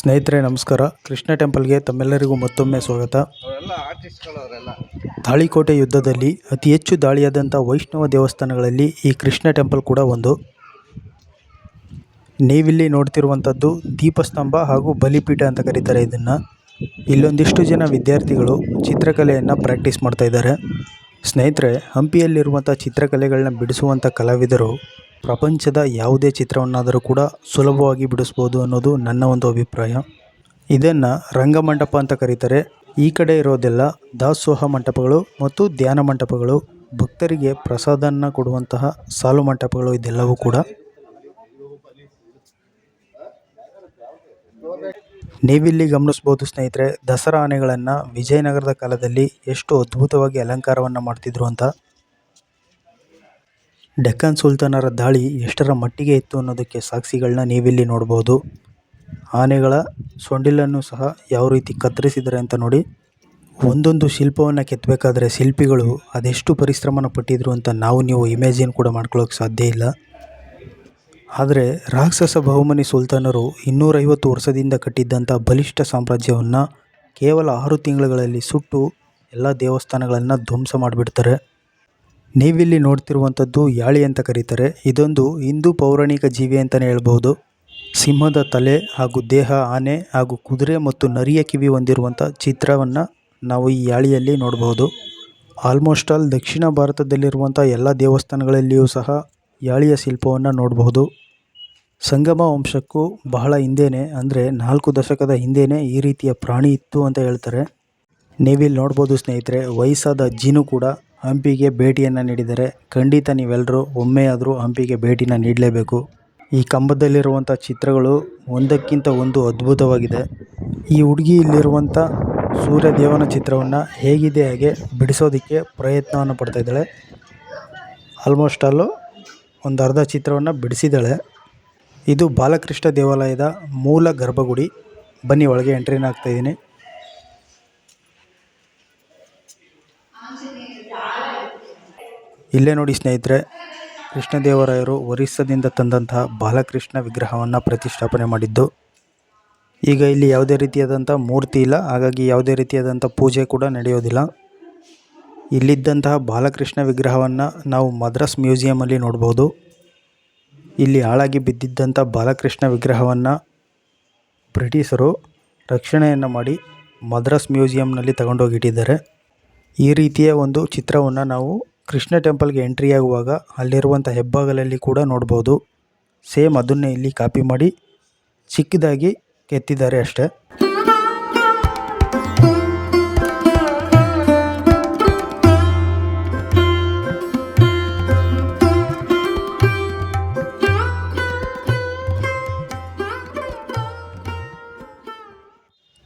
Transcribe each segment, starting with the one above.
ಸ್ನೇಹಿತರೆ ನಮಸ್ಕಾರ. ಕೃಷ್ಣ ಟೆಂಪಲ್ಗೆ ತಮ್ಮೆಲ್ಲರಿಗೂ ಮತ್ತೊಮ್ಮೆ ಸ್ವಾಗತ. ತಾಳಿಕೋಟೆ ಯುದ್ಧದಲ್ಲಿ ಅತಿ ಹೆಚ್ಚು ದಾಳಿಯಾದಂಥ ವೈಷ್ಣವ ದೇವಸ್ಥಾನಗಳಲ್ಲಿ ಈ ಕೃಷ್ಣ ಟೆಂಪಲ್ ಕೂಡ ಒಂದು. ನೀವಿಲ್ಲಿ ನೋಡ್ತಿರುವಂಥದ್ದು ದೀಪಸ್ತಂಭ ಹಾಗೂ ಬಲಿಪೀಠ ಅಂತ ಕರೀತಾರೆ ಇದನ್ನು. ಇಲ್ಲೊಂದಿಷ್ಟು ಜನ ವಿದ್ಯಾರ್ಥಿಗಳು ಚಿತ್ರಕಲೆಯನ್ನು ಪ್ರಾಕ್ಟೀಸ್ ಮಾಡ್ತಾ ಇದ್ದಾರೆ. ಸ್ನೇಹಿತರೆ ಹಂಪಿಯಲ್ಲಿರುವಂಥ ಚಿತ್ರಕಲೆಗಳನ್ನ ಬಿಡಿಸುವಂಥ ಕಲಾವಿದರು ಪ್ರಪಂಚದ ಯಾವುದೇ ಚಿತ್ರವನ್ನಾದರೂ ಕೂಡ ಸುಲಭವಾಗಿ ಬಿಡಿಸ್ಬೋದು ಅನ್ನೋದು ನನ್ನ ಒಂದು ಅಭಿಪ್ರಾಯ. ಇದನ್ನು ರಂಗಮಂಟಪ ಅಂತ ಕರೀತಾರೆ. ಈ ಕಡೆ ಇರೋದೆಲ್ಲ ದಾಸೋಹ ಮಂಟಪಗಳು ಮತ್ತು ಧ್ಯಾನ ಮಂಟಪಗಳು. ಭಕ್ತರಿಗೆ ಪ್ರಸಾದನ ಕೊಡುವಂತಹ ಸಾಲು ಮಂಟಪಗಳು ಇದೆಲ್ಲವೂ ಕೂಡ. ನೀವಿಲ್ಲಿ ಗಮನಿಸ್ಬೋದು ಸ್ನೇಹಿತರೆ, ದಸರಾ ಆನೆಗಳನ್ನು ವಿಜಯನಗರದ ಕಾಲದಲ್ಲಿ ಎಷ್ಟು ಅದ್ಭುತವಾಗಿ ಅಲಂಕಾರವನ್ನು ಮಾಡ್ತಿದ್ರು ಅಂತ. ಡೆಕ್ಕನ್ ಸುಲ್ತಾನರ ದಾಳಿ ಎಷ್ಟರ ಮಟ್ಟಿಗೆ ಇತ್ತು ಅನ್ನೋದಕ್ಕೆ ಸಾಕ್ಷಿಗಳನ್ನ ನೀವಿಲ್ಲಿ ನೋಡ್ಬೋದು. ಆನೆಗಳ ಸೊಂಡಿಲನ್ನು ಸಹ ಯಾವ ರೀತಿ ಕತ್ತರಿಸಿದ್ದಾರೆ ಅಂತ ನೋಡಿ. ಒಂದೊಂದು ಶಿಲ್ಪವನ್ನು ಕೆತ್ತಬೇಕಾದ್ರೆ ಶಿಲ್ಪಿಗಳು ಅದೆಷ್ಟು ಪರಿಶ್ರಮನ ಪಟ್ಟಿದ್ರು ಅಂತ ನಾವು ನೀವು ಇಮ್ಯಾಜಿನ್ ಕೂಡ ಮಾಡ್ಕೊಳ್ಳೋಕೆ ಸಾಧ್ಯ ಇಲ್ಲ. ಆದರೆ ರಾಕ್ಷಸ ಬಹುಮನಿ ಸುಲ್ತಾನರು ಇನ್ನೂರೈವತ್ತು ವರ್ಷದಿಂದ ಕಟ್ಟಿದ್ದಂಥ ಬಲಿಷ್ಠ ಸಾಮ್ರಾಜ್ಯವನ್ನು ಕೇವಲ ಆರು ತಿಂಗಳುಗಳಲ್ಲಿ ಸುಟ್ಟು ಎಲ್ಲ ದೇವಸ್ಥಾನಗಳನ್ನು ಧ್ವಂಸ ಮಾಡಿಬಿಡ್ತಾರೆ. ನೀವಿಲ್ಲಿ ನೋಡ್ತಿರುವಂಥದ್ದು ಯಾಳಿ ಅಂತ ಕರೀತಾರೆ. ಇದೊಂದು ಹಿಂದೂ ಪೌರಾಣಿಕ ಜೀವಿ ಅಂತಲೇ ಹೇಳ್ಬೋದು. ಸಿಂಹದ ತಲೆ ಹಾಗೂ ದೇಹ, ಆನೆ ಹಾಗೂ ಕುದುರೆ ಮತ್ತು ನರಿಯ ಕಿವಿ ಹೊಂದಿರುವಂಥ ಚಿತ್ರವನ್ನು ನಾವು ಈ ಯಾಳಿಯಲ್ಲಿ ನೋಡಬಹುದು ಆಲ್ಮೋಸ್ಟ್ ಆಲ್ ದಕ್ಷಿಣ ಭಾರತದಲ್ಲಿರುವಂಥ ಎಲ್ಲ ದೇವಸ್ಥಾನಗಳಲ್ಲಿಯೂ ಸಹ ಯಾಳಿಯ ಶಿಲ್ಪವನ್ನು ನೋಡಬಹುದು ಸಂಗಮ ವಂಶಕ್ಕೂ ಬಹಳ ಹಿಂದೆಯೇ ಅಂದರೆ ನಾಲ್ಕು ದಶಕದ ಹಿಂದೆಯೇ ಈ ರೀತಿಯ ಪ್ರಾಣಿ ಇತ್ತು ಅಂತ ಹೇಳ್ತಾರೆ. ನೀವಿಲ್ಲಿ ನೋಡ್ಬೋದು ಸ್ನೇಹಿತರೆ, ವಯಸ್ಸಾದ ಜೀನು ಕೂಡ ಹಂಪಿಗೆ ಭೇಟಿಯನ್ನು ನೀಡಿದರೆ ಖಂಡಿತ ನೀವೆಲ್ಲರೂ ಒಮ್ಮೆಯಾದರೂ ಹಂಪಿಗೆ ಭೇಟಿನ ನೀಡಲೇಬೇಕು. ಈ ಕಂಬದಲ್ಲಿರುವಂಥ ಚಿತ್ರಗಳು ಒಂದಕ್ಕಿಂತ ಒಂದು ಅದ್ಭುತವಾಗಿದೆ. ಈ ಹುಡುಗಿ ಇಲ್ಲಿರುವಂಥ ಸೂರ್ಯದೇವನ ಚಿತ್ರವನ್ನು ಹೇಗಿದೆ ಹಾಗೆ ಬಿಡಿಸೋದಕ್ಕೆ ಪ್ರಯತ್ನವನ್ನು ಪಡ್ತಾ ಇದ್ದಾಳೆ ಆಲ್ಮೋಸ್ಟ್ ಆಲು ಒಂದು ಅರ್ಧ ಚಿತ್ರವನ್ನು ಬಿಡಿಸಿದ್ದಾಳೆ. ಇದು ಬಾಲಕೃಷ್ಣ ದೇವಾಲಯದ ಮೂಲ ಗರ್ಭಗುಡಿ. ಬನ್ನಿ, ಒಳಗೆ ಎಂಟ್ರಿನ ಆಗ್ತಾಯಿದ್ದೀನಿ. ಇಲ್ಲೇ ನೋಡಿ ಸ್ನೇಹಿತರೆ, ಕೃಷ್ಣದೇವರಾಯರು ಒರಿಸ್ಸಾದಿಂದ ತಂದಂತಹ ಬಾಲಕೃಷ್ಣ ವಿಗ್ರಹವನ್ನು ಪ್ರತಿಷ್ಠಾಪನೆ ಮಾಡಿದ್ದು. ಈಗ ಇಲ್ಲಿ ಯಾವುದೇ ರೀತಿಯಾದಂಥ ಮೂರ್ತಿ ಇಲ್ಲ, ಹಾಗಾಗಿ ಯಾವುದೇ ರೀತಿಯಾದಂಥ ಪೂಜೆ ಕೂಡ ನಡೆಯೋದಿಲ್ಲ. ಇಲ್ಲಿದ್ದಂತಹ ಬಾಲಕೃಷ್ಣ ವಿಗ್ರಹವನ್ನು ನಾವು ಮದ್ರಾಸ್ ಮ್ಯೂಸಿಯಮಲ್ಲಿ ನೋಡ್ಬೋದು. ಇಲ್ಲಿ ಹಾಳಾಗಿ ಬಿದ್ದಿದ್ದಂಥ ಬಾಲಕೃಷ್ಣ ವಿಗ್ರಹವನ್ನು ಬ್ರಿಟಿಷರು ರಕ್ಷಣೆಯನ್ನು ಮಾಡಿ ಮದ್ರಾಸ್ ಮ್ಯೂಸಿಯಂನಲ್ಲಿ ತಗೊಂಡೋಗಿಟ್ಟಿದ್ದಾರೆ. ಈ ರೀತಿಯ ಒಂದು ಚಿತ್ರವನ್ನು ನಾವು ಕೃಷ್ಣ ಟೆಂಪಲ್ಗೆ ಎಂಟ್ರಿ ಆಗುವಾಗ ಅಲ್ಲಿರುವಂಥ ಹೆಬ್ಬಾಗಲಲ್ಲಿ ಕೂಡ ನೋಡ್ಬೋದು. ಸೇಮ್ ಅದನ್ನೇ ಇಲ್ಲಿ ಕಾಪಿ ಮಾಡಿ ಚಿಕ್ಕದಾಗಿ ಕೆತ್ತಿದ್ದಾರೆ ಅಷ್ಟೇ.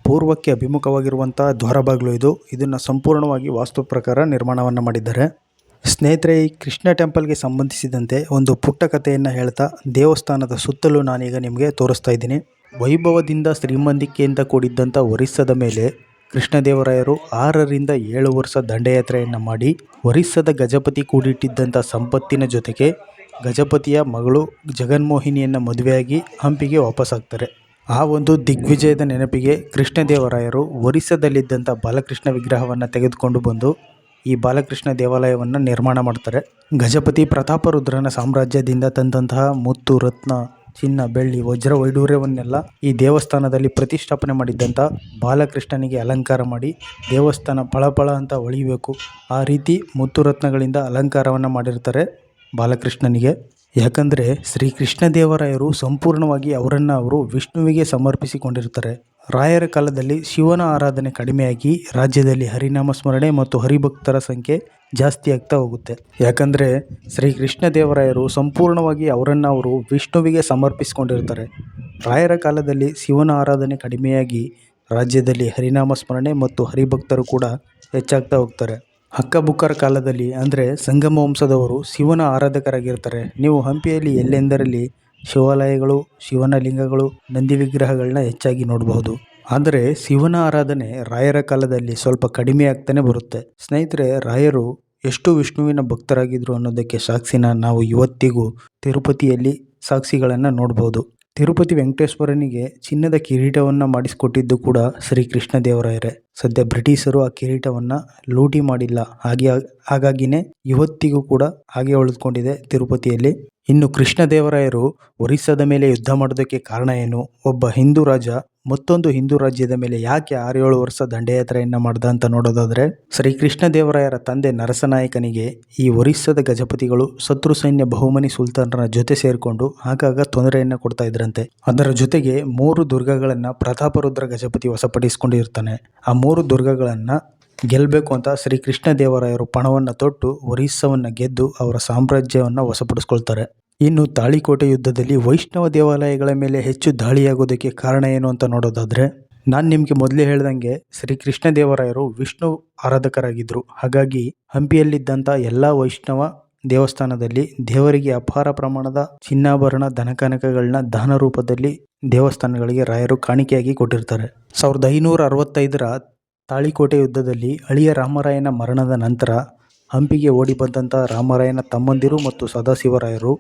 ಪೂರ್ವಕ್ಕೆ ಅಭಿಮುಖವಾಗಿರುವಂಥ ದ್ವಾರಬಾಗಿಲು ಇದು. ಇದನ್ನು ಸಂಪೂರ್ಣವಾಗಿ ವಾಸ್ತು ಪ್ರಕಾರ ನಿರ್ಮಾಣವನ್ನು ಮಾಡಿದ್ದಾರೆ. ಸ್ನೇಹಿತರೆ ಈ ಕೃಷ್ಣ ಟೆಂಪಲ್ಗೆ ಸಂಬಂಧಿಸಿದಂತೆ ಒಂದು ಪುಟ್ಟ ಕಥೆಯನ್ನು ಹೇಳ್ತಾ ದೇವಸ್ಥಾನದ ಸುತ್ತಲೂ ನಾನೀಗ ನಿಮಗೆ ತೋರಿಸ್ತಾ ಇದ್ದೀನಿ. ವೈಭವದಿಂದ ಶ್ರೀಮಂತಿಕೆಯಿಂದ ಕೂಡಿದ್ದಂಥ ಒರಿಸ್ಸದ ಮೇಲೆ ಕೃಷ್ಣದೇವರಾಯರು ಆರರಿಂದ ಏಳು ವರ್ಷ ದಂಡಯಾತ್ರೆಯನ್ನು ಮಾಡಿ ಒರಿಸ್ಸದ ಗಜಪತಿ ಕೂಡಿಟ್ಟಿದ್ದಂಥ ಸಂಪತ್ತಿನ ಜೊತೆಗೆ ಗಜಪತಿಯ ಮಗಳು ಜಗನ್ಮೋಹಿನಿಯನ್ನು ಮದುವೆಯಾಗಿ ಹಂಪಿಗೆ ವಾಪಸ್ಸಾಗ್ತಾರೆ ಆ ಒಂದು ದಿಗ್ವಿಜಯದ ನೆನಪಿಗೆ ಕೃಷ್ಣದೇವರಾಯರು ಒರಿಸ್ಸದಲ್ಲಿದ್ದಂಥ ಬಾಲಕೃಷ್ಣ ವಿಗ್ರಹವನ್ನು ತೆಗೆದುಕೊಂಡು ಬಂದು ಈ ಬಾಲಕೃಷ್ಣ ದೇವಾಲಯವನ್ನು ನಿರ್ಮಾಣ ಮಾಡ್ತಾರೆ. ಗಜಪತಿ ಪ್ರತಾಪರುದ್ರನ ಸಾಮ್ರಾಜ್ಯದಿಂದ ತಂದಂತಹ ಮುತ್ತು, ರತ್ನ, ಚಿನ್ನ, ಬೆಳ್ಳಿ, ವಜ್ರ ವೈಡೂರ್ಯವನ್ನೆಲ್ಲ ಈ ದೇವಸ್ಥಾನದಲ್ಲಿ ಪ್ರತಿಷ್ಠಾಪನೆ ಮಾಡಿದ್ದಂಥ ಬಾಲಕೃಷ್ಣನಿಗೆ ಅಲಂಕಾರ ಮಾಡಿ ದೇವಸ್ಥಾನ ಫಳಫಳ ಅಂತ ಹೊಳಿಬೇಕು ಆ ರೀತಿ ಮುತ್ತು, ರತ್ನಗಳಿಂದ ಅಲಂಕಾರವನ್ನು ಮಾಡಿರ್ತಾರೆ ಬಾಲಕೃಷ್ಣನಿಗೆ. ಯಾಕಂದರೆ ಶ್ರೀ ಕೃಷ್ಣದೇವರಾಯರು ಸಂಪೂರ್ಣವಾಗಿ ಅವರನ್ನು ಅವರು ವಿಷ್ಣುವಿಗೆ ಸಮರ್ಪಿಸಿಕೊಂಡಿರ್ತಾರೆ ರಾಯರ ಕಾಲದಲ್ಲಿ ಶಿವನ ಆರಾಧನೆ ಕಡಿಮೆಯಾಗಿ ರಾಜ್ಯದಲ್ಲಿ ಹರಿನಾಮ ಸ್ಮರಣೆ ಮತ್ತು ಹರಿಭಕ್ತರ ಸಂಖ್ಯೆ ಜಾಸ್ತಿ ಆಗ್ತಾ ಹೋಗುತ್ತೆ. ಯಾಕಂದರೆ ಶ್ರೀ ಕೃಷ್ಣದೇವರಾಯರು ಸಂಪೂರ್ಣವಾಗಿ ಅವರನ್ನು ಅವರು ವಿಷ್ಣುವಿಗೆ ಸಮರ್ಪಿಸಿಕೊಂಡಿರ್ತಾರೆ ರಾಯರ ಕಾಲದಲ್ಲಿ ಶಿವನ ಆರಾಧನೆ ಕಡಿಮೆಯಾಗಿ ರಾಜ್ಯದಲ್ಲಿ ಹರಿನಾಮ ಸ್ಮರಣೆ ಮತ್ತು ಹರಿಭಕ್ತರು ಕೂಡ ಹೆಚ್ಚಾಗ್ತಾ ಹೋಗ್ತಾರೆ. ಹಕ್ಕಬುಕ್ಕರ ಕಾಲದಲ್ಲಿ, ಅಂದರೆ ಸಂಗಮ ವಂಶದವರು ಶಿವನ ಆರಾಧಕರಾಗಿರ್ತಾರೆ. ನೀವು ಹಂಪಿಯಲ್ಲಿ ಎಲ್ಲೆಂದರಲ್ಲಿ ಶಿವಾಲಯಗಳು ಶಿವನ ಲಿಂಗಗಳು ನಂದಿ ವಿಗ್ರಹಗಳನ್ನ ಹೆಚ್ಚಾಗಿ ನೋಡಬಹುದು. ಆದರೆ ಶಿವನ ಆರಾಧನೆ ರಾಯರ ಕಾಲದಲ್ಲಿ ಸ್ವಲ್ಪ ಕಡಿಮೆ ಆಗ್ತಾನೆ ಬರುತ್ತೆ. ಸ್ನೇಹಿತರೆ, ರಾಯರು ಎಷ್ಟು ವಿಷ್ಣುವಿನ ಭಕ್ತರಾಗಿದ್ರು ಅನ್ನೋದಕ್ಕೆ ಸಾಕ್ಷಿನ ನಾವು ಇವತ್ತಿಗೂ ತಿರುಪತಿಯಲ್ಲಿ ಸಾಕ್ಷಿಗಳನ್ನು ನೋಡ್ಬೋದು ತಿರುಪತಿ ವೆಂಕಟೇಶ್ವರನಿಗೆ ಚಿನ್ನದ ಕಿರೀಟವನ್ನು ಮಾಡಿಸಿಕೊಟ್ಟಿದ್ದು ಕೂಡ ಶ್ರೀಕೃಷ್ಣ ದೇವರಾಯರೇ ಸದ್ಯ ಬ್ರಿಟಿಷರು ಆ ಕಿರೀಟವನ್ನು ಲೂಟಿ ಮಾಡಿಲ್ಲ. ಹಾಗೆ ಹಾಗಾಗಿನೇ ಇವತ್ತಿಗೂ ಕೂಡ ಹಾಗೆ ಉಳಿದುಕೊಂಡಿದೆ ತಿರುಪತಿಯಲ್ಲಿ. ಇನ್ನು ಕೃಷ್ಣದೇವರಾಯರು ಒರಿಸ್ಸಾದ ಮೇಲೆ ಯುದ್ಧ ಮಾಡೋದಕ್ಕೆ ಕಾರಣ ಏನು? ಒಬ್ಬ ಹಿಂದೂ ರಾಜ ಮತ್ತೊಂದು ಹಿಂದೂ ರಾಜ್ಯದ ಮೇಲೆ ಯಾಕೆ ಆರೇಳು ವರ್ಷ ದಂಡಯಾತ್ರೆಯನ್ನ ಮಾಡ್ದ ಅಂತ ನೋಡೋದಾದ್ರೆ ದೇವರಾಯರ ತಂದೆ ನರಸನಾಯಕನಿಗೆ ಈ ಒರಿಸ್ಸಾದ ಗಜಪತಿಗಳು ಶತ್ರು ಸೈನ್ಯ ಬಹುಮನಿ ಸುಲ್ತಾನರ ಜೊತೆ ಸೇರಿಕೊಂಡು ಆಗಾಗ ತೊಂದರೆಯನ್ನ ಕೊಡ್ತಾ ಇದ್ರಂತೆ. ಅದರ ಜೊತೆಗೆ ಮೂರು ದುರ್ಗಗಳನ್ನ ಪ್ರತಾಪರುದ್ರ ಗಜಪತಿ ವಶಪಡಿಸಿಕೊಂಡಿರ್ತಾನೆ. ಆ ಮೂರು ದುರ್ಗಗಳನ್ನ ಗೆಲ್ಲಬೇಕು ಅಂತ ಶ್ರೀ ಕೃಷ್ಣ ದೇವರಾಯರು ಪಣವನ್ನು ತೊಟ್ಟು ಒರಿಸ್ಸಾವನ್ನು ಗೆದ್ದು ಅವರ ಸಾಮ್ರಾಜ್ಯವನ್ನು ವಶಪಡಿಸ್ಕೊಳ್ತಾರೆ. ಇನ್ನು ತಾಳಿಕೋಟೆ ಯುದ್ಧದಲ್ಲಿ ವೈಷ್ಣವ ದೇವಾಲಯಗಳ ಮೇಲೆ ಹೆಚ್ಚು ದಾಳಿಯಾಗೋದಕ್ಕೆ ಕಾರಣ ಏನು ಅಂತ ನೋಡೋದಾದ್ರೆ, ನಾನು ನಿಮಗೆ ಮೊದಲೇ ಹೇಳ್ದಂಗೆ ಶ್ರೀ ಕೃಷ್ಣ ದೇವರಾಯರು ವಿಷ್ಣು ಆರಾಧಕರಾಗಿದ್ದರು ಹಾಗಾಗಿ ಹಂಪಿಯಲ್ಲಿದ್ದಂಥ ಎಲ್ಲ ವೈಷ್ಣವ ದೇವಸ್ಥಾನದಲ್ಲಿ ದೇವರಿಗೆ ಅಪಾರ ಪ್ರಮಾಣದ ಚಿನ್ನಾಭರಣ ದನಕನಕಗಳನ್ನ ದಾನ ರೂಪದಲ್ಲಿ ದೇವಸ್ಥಾನಗಳಿಗೆ ರಾಯರು ಕಾಣಿಕೆಯಾಗಿ ಕೊಟ್ಟಿರ್ತಾರೆ. ಸಾವಿರದ ಐನೂರ ಅರವತ್ತೈದರ ತಾಳಿಕೋಟೆ ಯುದ್ಧದಲ್ಲಿ ಅಳಿಯ ರಾಮರಾಯನ ಮರಣದ ನಂತರ ಹಂಪಿಗೆ ಓಡಿ ಬಂದಂಥ ರಾಮರಾಯನ ತಮ್ಮಂದಿರು ಮತ್ತು ಸದಾಶಿವರಾಯರು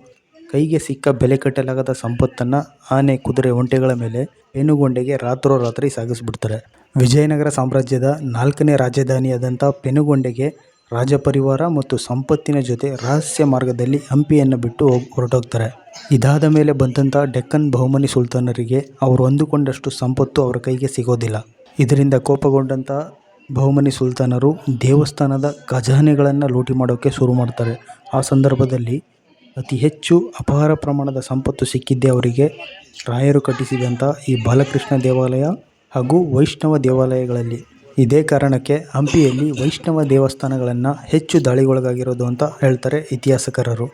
ಕೈಗೆ ಸಿಕ್ಕ ಬೆಲೆ ಕಟ್ಟಲಾಗದ ಸಂಪತ್ತನ್ನು ಆನೆ, ಕುದುರೆ, ಒಂಟೆಗಳ ಮೇಲೆ ಪೆನುಗೊಂಡೆಗೆ ರಾತ್ರೋರಾತ್ರಿ ಸಾಗಿಸ್ಬಿಡ್ತಾರೆ. ವಿಜಯನಗರ ಸಾಮ್ರಾಜ್ಯದ ನಾಲ್ಕನೇ ರಾಜಧಾನಿಯಾದಂಥ ಪೆನುಗೊಂಡೆಗೆ ರಾಜಪರಿವಾರ ಮತ್ತು ಸಂಪತ್ತಿನ ಜೊತೆ ರಹಸ್ಯ ಮಾರ್ಗದಲ್ಲಿ ಹಂಪಿಯನ್ನು ಬಿಟ್ಟು ಹೊರಟೋಗ್ತಾರೆ. ಇದಾದ ಮೇಲೆ ಬಂದಂಥ ಡೆಕ್ಕನ್ ಬಹುಮನಿ ಸುಲ್ತಾನರಿಗೆ ಅವರು ಅಂದುಕೊಂಡಷ್ಟು ಸಂಪತ್ತು ಅವರ ಕೈಗೆ ಸಿಗೋದಿಲ್ಲ. ಇದರಿಂದ ಕೋಪಗೊಂಡಂಥ ಬಹುಮನಿ ಸುಲ್ತಾನರು ದೇವಸ್ಥಾನದ ಖಜಾನೆಗಳನ್ನು ಲೂಟಿ ಮಾಡೋಕ್ಕೆ ಶುರು ಮಾಡ್ತಾರೆ. ಆ ಸಂದರ್ಭದಲ್ಲಿ ಅತಿ ಹೆಚ್ಚು ಅಪಾರ ಪ್ರಮಾಣದ ಸಂಪತ್ತು ಸಿಕ್ಕಿದ್ದೇ ಅವರಿಗೆ ರಾಯರು ಕಟ್ಟಿಸಿದಂಥ ಈ ಬಾಲಕೃಷ್ಣ ದೇವಾಲಯ ಹಾಗೂ ವೈಷ್ಣವ ದೇವಾಲಯಗಳಲ್ಲಿ. ಇದೇ ಕಾರಣಕ್ಕೆ ಹಂಪಿಯಲ್ಲಿ ವೈಷ್ಣವ ದೇವಸ್ಥಾನಗಳನ್ನು ಹೆಚ್ಚು ದಾಳಿಗೊಳಗಾಗಿರೋದು ಅಂತ ಹೇಳ್ತಾರೆ ಇತಿಹಾಸಕಾರರು.